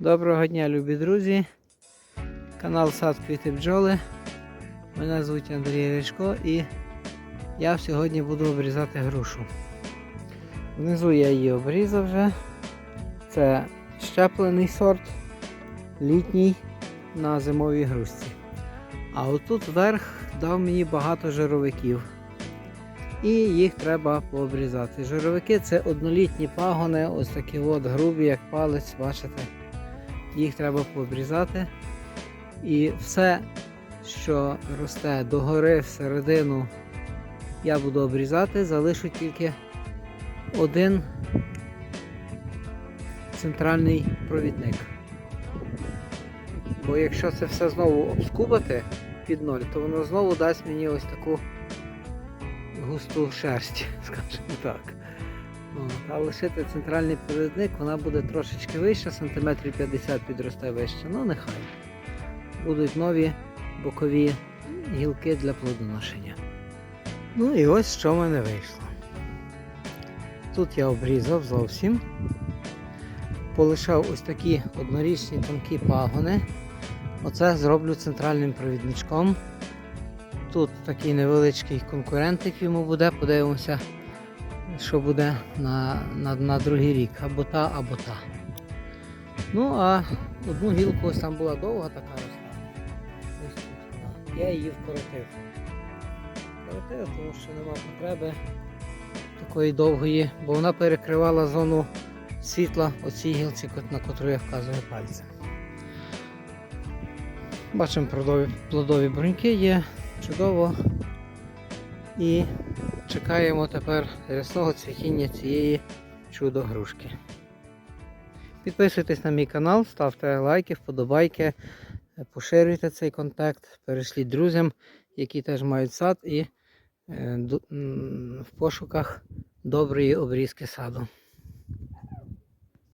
Доброго дня, любі друзі. Канал Сад Квіти Бджоли. Мене звуть Андрій Речко і я сьогодні буду обрізати грушу. Внизу я її обрізав вже. Це щеплений сорт, літній на зимовій грушці. А отут вверх дав мені багато жировиків. І їх треба пообрізати. Жировики це однолітні пагони, ось такі от грубі, як палець, бачите. Їх треба пообрізати. І все, що росте догори всередину, я буду обрізати, залишу тільки один центральний провідник. Бо якщо це все знову обскубати під ноль, то воно знову дасть мені ось таку густу шерсть, скажімо так. От, А лишити центральний провідник, вона буде трошечки вища, сантиметрів 50 підросте вище. Ну нехай. Будуть нові бокові гілки для плодоношення. Ну і ось що в мене вийшло. Тут я обрізав зовсім. Полишав ось такі однорічні тонкі пагони. Оце зроблю центральним провідничком. Тут такий невеличкий конкурентик йому буде, подивимося, що буде на, на, на другий рік. Або та, або та. Ну, а одну гілку ось там була довга така росла. Я її вкоротив. Вкоротив, тому що нема потреби такої довгої, бо вона перекривала зону світла оцій гілці, на котру я вказую пальцем. Бачимо плодові бруньки є, чудово. І чекаємо тепер рясного цвітіння цієї чудо-грушки. Підписуйтесь на мій канал, ставте лайки, вподобайки, поширюйте цей контакт, перешліть друзям, які теж мають сад і е, в пошуках доброї обрізки саду.